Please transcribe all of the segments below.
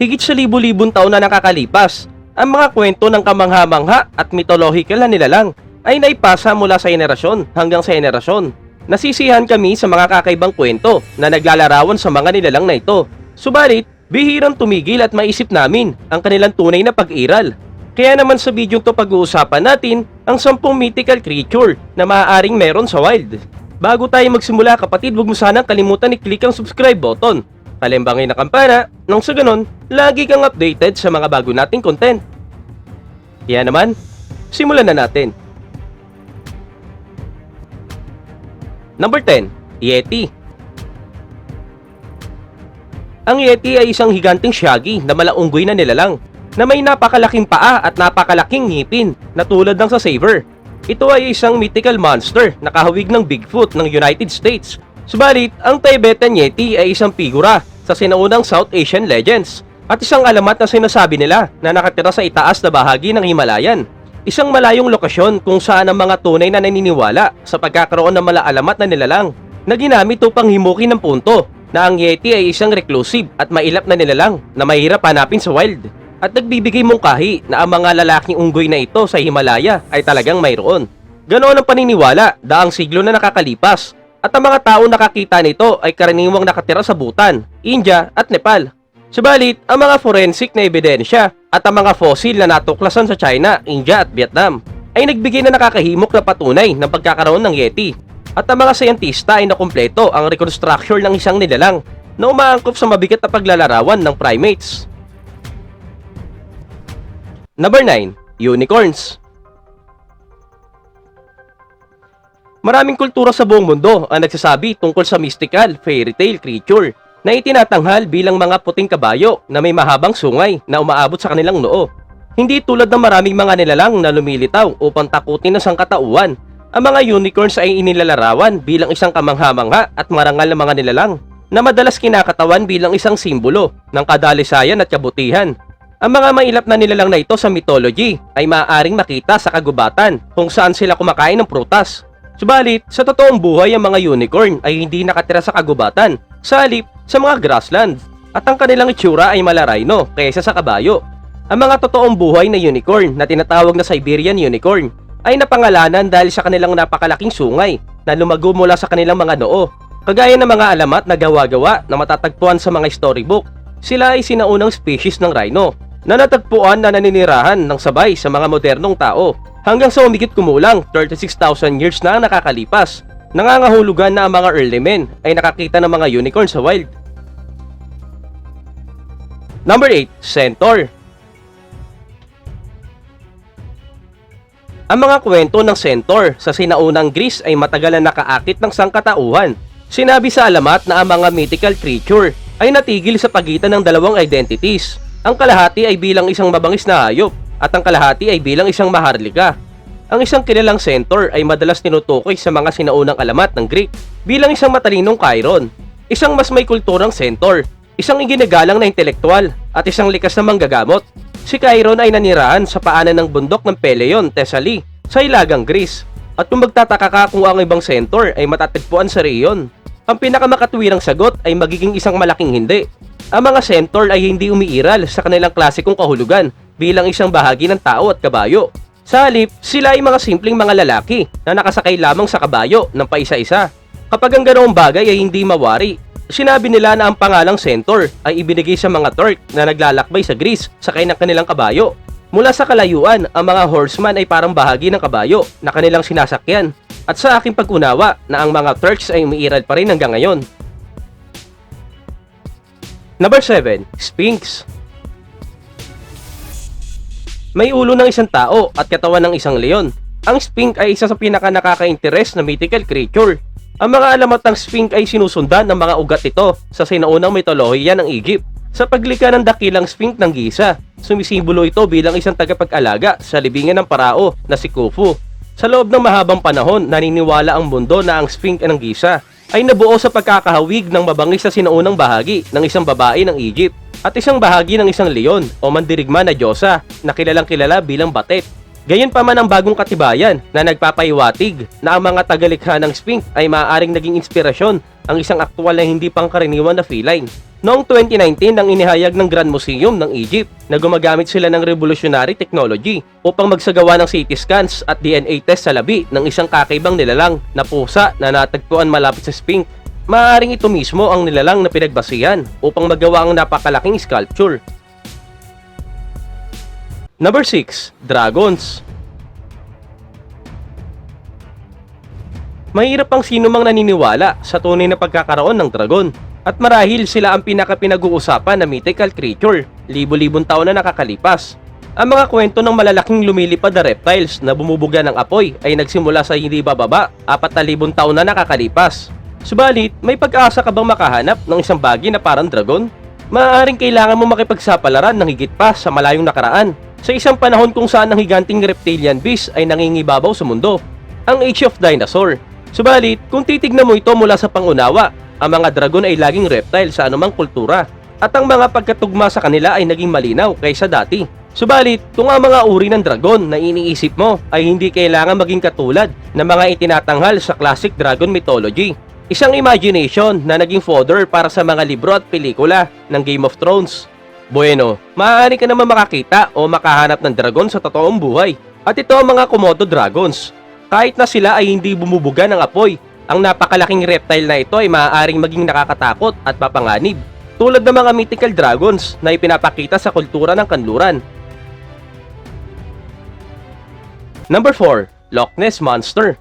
Higit sa libu-libong taon na nakakalipas, ang mga kwento ng kamangha-mangha at mitologikal na nilalang ay naipasa mula sa henerasyon hanggang sa henerasyon. Nasisihan kami sa mga kakaibang kwento na naglalarawan sa mga nilalang na ito. Subalit, bihirang tumigil at maisip namin ang kanilang tunay na pag-iral. Kaya naman sa video to pag-uusapan natin ang 10 mythical creature na maaaring meron sa wild. Bago tayo magsimula kapatid, huwag mo sanang kalimutan i-click ang subscribe button. Palembangin na kampana, nang sa ganon, lagi kang updated sa mga bago nating content. Kaya naman, simulan na natin. Number 10, Yeti. Ang Yeti ay isang higanting shaggy na malaunggoy na nilalang na may napakalaking paa at napakalaking ngipin na tulad ng sa Saber. Ito ay isang mythical monster na kahawig ng Bigfoot ng United States. Subalit, ang Tibetan Yeti ay isang figura sa sinaunang South Asian legends at isang alamat na sinasabi nila na nakatira sa itaas na bahagi ng Himalayan. Isang malayong lokasyon kung saan ang mga tunay na naniniwala sa pagkakaroon ng malaalamat na nilalang na ginamit upang himukin ng punto na ang Yeti ay isang reclusive at mailap na nilalang na mahirap hanapin sa wild at nagbibigay mungkahi na ang mga lalaking unggoy na ito sa Himalaya ay talagang mayroon. Ganoon ang paniniwala daang siglo na nakakalipas at ang mga tao nakakita nito ay karaniwang nakatira sa Bhutan, India at Nepal. Subalit, ang mga forensic na ebidensya at ang mga fossil na natuklasan sa China, India at Vietnam ay nagbigay na nakakahimok na patunay ng pagkakaroon ng Yeti. At ang mga sayantista ay nakumpleto ang reconstruction ng isang nilalang na umaangkop sa mabigat na paglalarawan ng primates. Number 9, Unicorns. Maraming kultura sa buong mundo ang nagsasabi tungkol sa mystical fairy tale creature na itinatanghal bilang mga puting kabayo na may mahabang sungay na umaabot sa kanilang noo. Hindi tulad ng maraming mga nilalang na lumilitaw upang takutin ng sangkatauhan, ang mga unicorns ay inilalarawan bilang isang kamangha-mangha at marangal na mga nilalang na madalas kinakatawan bilang isang simbolo ng kadalisayan at kabutihan. Ang mga mailap na nilalang na ito sa mythology ay maaaring makita sa kagubatan kung saan sila kumakain ng prutas. Subalit, sa totoong buhay ang mga unicorn ay hindi nakatira sa kagubatan, sa halip sa mga grassland, at ang kanilang itsura ay malarayno kaysa sa kabayo. Ang mga totoong buhay na unicorn na tinatawag na Siberian unicorn ay napangalanan dahil sa kanilang napakalaking sungay na lumago mula sa kanilang mga noo. Kagaya ng mga alamat na gawa-gawa na matatagpuan sa mga storybook, sila ay sinaunang species ng rhino na natagpuan na naninirahan ng sabay sa mga modernong tao hanggang sa umigit kumulang 36,000 years na ang nakakalipas. Nangangahulugan na ang mga early men ay nakakita ng mga unicorn sa wild. Number 8, Centaur. Ang mga kwento ng Centaur sa sinaunang Greece ay matagal na nakaakit ng sangkatauhan. Sinabi sa alamat na ang mga mythical creature ay natigil sa pagitan ng dalawang identities. Ang kalahati ay bilang isang mabangis na hayop at ang kalahati ay bilang isang maharlika. Ang isang kilalang centaur ay madalas tinutukoy sa mga sinaunang alamat ng Greek bilang isang matalinong Chiron, isang mas may kulturang centaur, isang iginagalang na intelektual at isang likas na manggagamot. Si Chiron ay nanirahan sa paanan ng bundok ng Peleon, Thessaly, sa Ilagang Greece. At kung magtataka ka kung ang ibang centaur ay matatagpuan sa reyon, ang pinakamakatwirang sagot ay magiging isang malaking hindi. Ang mga centaur ay hindi umiiral sa kanilang klasikong kahulugan bilang isang bahagi ng tao at kabayo. Sa halip, sila ay mga simpleng mga lalaki na nakasakay lamang sa kabayo ng paisa-isa. Kapag ang ganoong bagay ay hindi mawari, sinabi nila na ang pangalang centaur ay ibinigay sa mga Turk na naglalakbay sa Greece sakay ng kanilang kabayo. Mula sa kalayuan, ang mga horseman ay parang bahagi ng kabayo na kanilang sinasakyan. At sa aking pag-unawa na ang mga Turks ay umiiral pa rin hanggang ngayon. Number 7, Sphinx. May ulo ng isang tao at katawan ng isang leon. Ang Sphinx ay isa sa pinaka nakaka-interest na mythical creature. Ang mga alamat ng Sphinx ay sinusundan ng mga ugat ito sa sinaunang mitolohiya ng Egypt. Sa paglikha ng dakilang Sphinx ng Giza, sumisimbolo ito bilang isang tagapag-alaga sa libingan ng parao na si Khufu. Sa loob ng mahabang panahon, naniniwala ang mundo na ang Sphinx ng Giza ay nabuo sa pagkakahawig ng mabangis sa sinaunang bahagi ng isang babae ng Egypt at isang bahagi ng isang leon o mandirigma na diyosa na kilalang kilala bilang Batet. Gayon pa man ang bagong katibayan na nagpapaiwatig na ang mga tagalikha ng Sphinx ay maaaring naging inspirasyon ang isang aktwal na hindi pangkaraniwan na feline. Noong 2019 nang inihayag ng Grand Museum ng Egypt na gumagamit sila ng revolutionary technology upang magsagawa ng CT scans at DNA test sa labi ng isang kakaibang nilalang na pusa na natagpuan malapit sa Sphinx. Maaaring ito mismo ang nilalang na pinagbasihan upang magawa ang napakalaking sculpture. Number 6. Dragons Mahirap ang sino mang naniniwala sa tunay na pagkakaroon ng dragon. At marahil sila ang pinaka-pinag-uusapan na mythical creature, libo-libong taon na nakakalipas. Ang mga kwento ng malalaking lumilipad na reptiles na bumubuga ng apoy ay nagsimula sa hindi bababa, 4,000 taon na nakakalipas. Subalit, may pag-asa ka bang makahanap ng isang bagay na parang dragon? Maaaring kailangan mo makipagsapalaran ng higit pa sa malayong nakaraan sa isang panahon kung saan ang higanting reptilian beast ay nangingibabaw sa mundo, ang Age of Dinosaur. Subalit, kung titignan mo ito mula sa pangunawa, ang mga dragon ay laging reptile sa anumang kultura at ang mga pagkatugma sa kanila ay naging malinaw kaysa dati. Subalit, kung ang mga uri ng dragon na iniisip mo ay hindi kailangan maging katulad ng mga itinatanghal sa classic dragon mythology, isang imagination na naging fodder para sa mga libro at pelikula ng Game of Thrones. Bueno, maaari ka naman makakita o makahanap ng dragon sa totoong buhay. At ito ang mga Komodo dragons. Kahit na sila ay hindi bumubuga ng apoy, ang napakalaking reptile na ito ay maaaring maging nakakatakot at mapanganib. Tulad ng mga mythical dragons na ipinapakita sa kultura ng kanluran. Number 4. Loch Ness Monster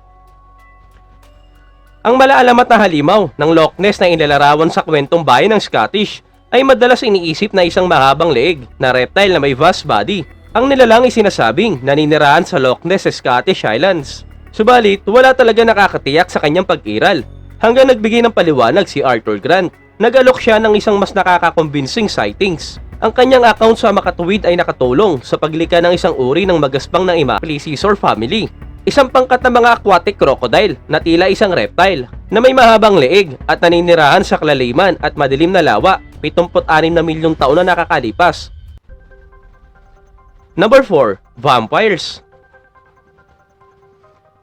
Ang malaalamat na halimaw ng Loch Ness na inilarawan sa kwentong bayan ng Scottish ay madalas iniisip na isang mahabang leeg na reptile na may vast body. Ang nilalang ay sinasabing naninirahan sa Loch Ness Scottish Highlands. Subalit, wala talaga nakakatiyak sa kanyang pag-iral hanggang nagbigay ng paliwanag si Arthur Grant. Nag-alok siya ng isang mas nakakakonvincing sightings. Ang kanyang account sa makatuwid ay nakatulong sa paglika ng isang uri ng magaspang ng ima, Plesiosaur family. Isang pangkat ng mga aquatic crocodile na tila isang reptile na may mahabang leeg at naninirahan sa kalaliman at madilim na lawa 76 na milyong taon na nakakalipas. Number 4. Vampires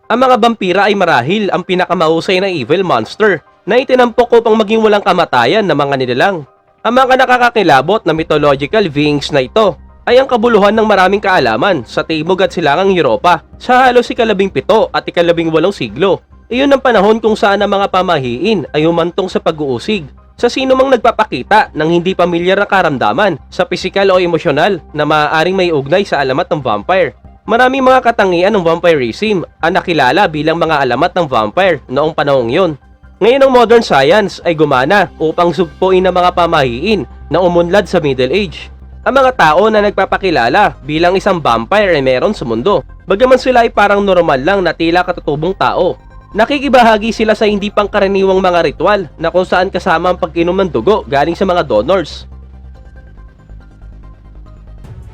Ang mga vampira ay marahil ang pinakamahusay na evil monster na itinampok upang maging walang kamatayan ng mga nilalang. Ang mga nakakakilabot na mythological beings na ito ay ang kabuluhan ng maraming kaalaman sa Timog at Silangang Europa sa halos ikalabing pito at ikalabing walong siglo. Iyon ang panahon kung saan ang mga pamahiin ay humantong sa pag-uusig sa sino mang nagpapakita ng hindi pamilyar na karamdaman sa pisikal o emosyonal na maaaring may ugnay sa alamat ng vampire. Maraming mga katangian ng vampirism ang nakilala bilang mga alamat ng vampire noong panahong yon. Ngayon ang modern science ay gumana upang sugpuin ang mga pamahiin na umunlad sa Middle Age. Ang mga tao na nagpapakilala bilang isang vampire ay meron sa mundo. Bagaman sila ay parang normal lang na tila katutubong tao. Nakikibahagi sila sa hindi pangkaraniwang mga ritual na kung saan kasama ang pag-inom ng dugo galing sa mga donors.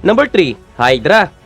Number 3. Hydra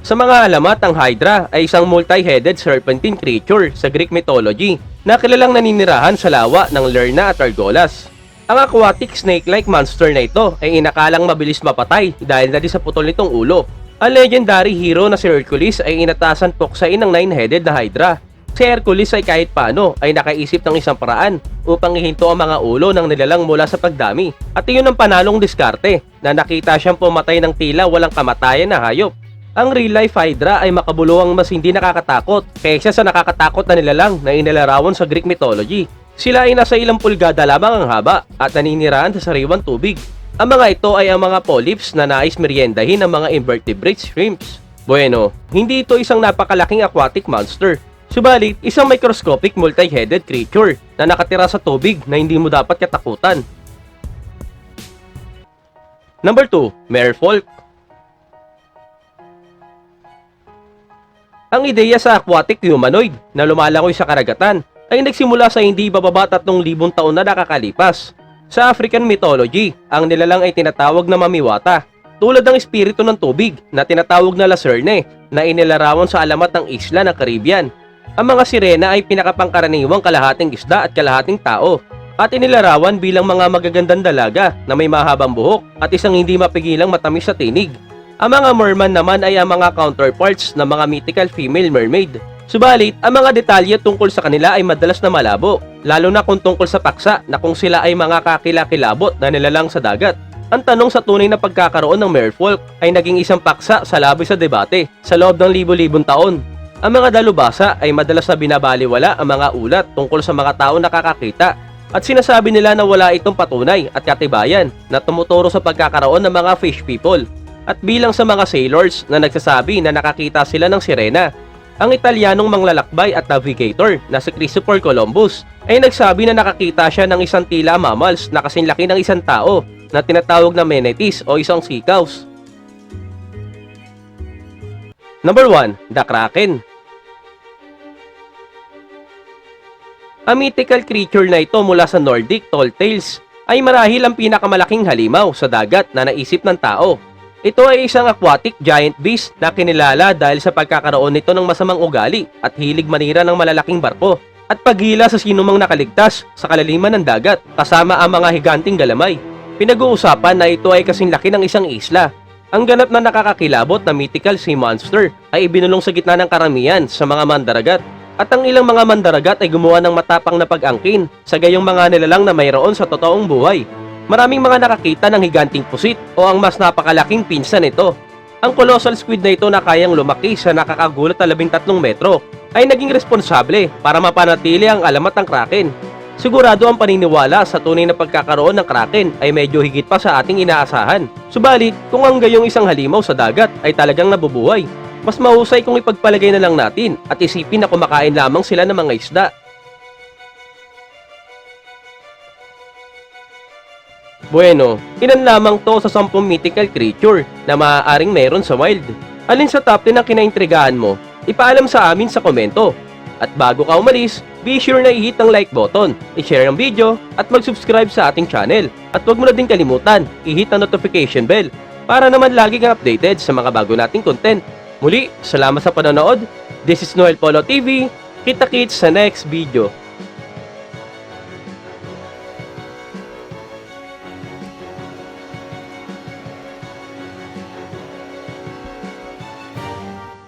Sa mga alamat, ang Hydra ay isang multi-headed serpentine creature sa Greek mythology na kilalang naninirahan sa lawa ng Lerna at Argolas. Ang aquatic snake-like monster na ito ay inakalang mabilis mapatay dahil na di sa putol nitong ulo. Ang legendary hero na si Hercules ay inatasan puksain ng nine-headed na Hydra. Si Hercules ay kahit paano ay nakaisip ng isang paraan upang ihinto ang mga ulo ng nilalang mula sa pagdami. At iyon ang panalong diskarte na nakita siyang pumatay ng tila walang kamatayan na hayop. Ang real life Hydra ay makabuluhang mas hindi nakakatakot kaysa sa nakakatakot na nilalang na inilarawan sa Greek mythology. Sila ay nasa ilang pulgada lamang ang haba at naninirahan sa sariwang tubig. Ang mga ito ay ang mga polyps na nais meriendahin ng mga invertebrate shrimps. Bueno, hindi ito isang napakalaking aquatic monster. Subalit, isang microscopic multi-headed creature na nakatira sa tubig na hindi mo dapat katakutan. Number 2, Merfolk Ang ideya sa aquatic humanoid na lumalangoy sa karagatan ay nagsimula sa hindi bababa 3,000 taon na nakakalipas. Sa African mythology, ang nilalang ay tinatawag na mamiwata, tulad ng espiritu ng tubig na tinatawag na Lacerne na inilarawan sa alamat ng isla ng Caribbean. Ang mga sirena ay pinakapangkaraniwang kalahating isda at kalahating tao at inilarawan bilang mga magagandang dalaga na may mahabang buhok at isang hindi mapigilang matamis sa tinig. Ang mga merman naman ay ang mga counterparts ng mga mythical female mermaid. Subalit, ang mga detalye tungkol sa kanila ay madalas na malabo, lalo na kung tungkol sa paksa na kung sila ay mga kakilakilabot na nilalang sa dagat. Ang tanong sa tunay na pagkakaroon ng merfolk ay naging isang paksa sa labi sa debate sa loob ng libo-libong taon. Ang mga dalubasa ay madalas na binabaliwala ang mga ulat tungkol sa mga tao nakakakita at sinasabi nila na wala itong patunay at katibayan na tumuturo sa pagkakaroon ng mga fish people. At bilang sa mga sailors na nagsasabi na nakakita sila ng sirena, ang Italianong manglalakbay at navigator na si Christopher Columbus ay nagsabi na nakakita siya ng isang tila mammals na kasing laki ng isang tao na tinatawag na manatees o isang seacows. Number 1, the Kraken. Ang mythical creature na ito mula sa Nordic Tall Tales ay marahil ang pinakamalaking halimaw sa dagat na naisip ng tao. Ito ay isang aquatic giant beast na kinilala dahil sa pagkakaroon nito ng masamang ugali at hilig manira ng malalaking barko at paghila sa sinumang nakaligtas sa kalaliman ng dagat kasama ang mga higanting galamay. Pinag-uusapan na ito ay kasing laki ng isang isla. Ang ganap na nakakakilabot na mythical sea monster ay ibinulong sa gitna ng karamihan sa mga mandaragat at ang ilang mga mandaragat ay gumawa ng matapang na pag-angkin sa gayong mga nilalang na mayroon sa totoong buhay. Maraming mga nakakita ng higanting pusit o ang mas napakalaking pinsan nito. Ang colossal squid na ito na kayang lumaki sa nakakagulat na 13 metro ay naging responsable para mapanatili ang alamat ng kraken. Sigurado ang paniniwala sa tunay na pagkakaroon ng kraken ay medyo higit pa sa ating inaasahan. Subalit, kung ang gayong isang halimaw sa dagat ay talagang nabubuhay, mas mahusay kung ipagpalagay na lang natin at isipin na kumakain lamang sila ng mga isda. Bueno, ilan lamang to sa 10 mythical creature na maaaring meron sa wild. Alin sa top 10 ang kinaintrigahan mo? Ipaalam sa amin sa komento. At bago ka umalis, be sure na i-hit ang like button, i-share ang video, at mag-subscribe sa ating channel. At huwag mo na din kalimutan, i-hit ang notification bell para naman lagi kang updated sa mga bago nating content. Muli, salamat sa panonood. This is Noel Polo TV. Kita-kits sa next video.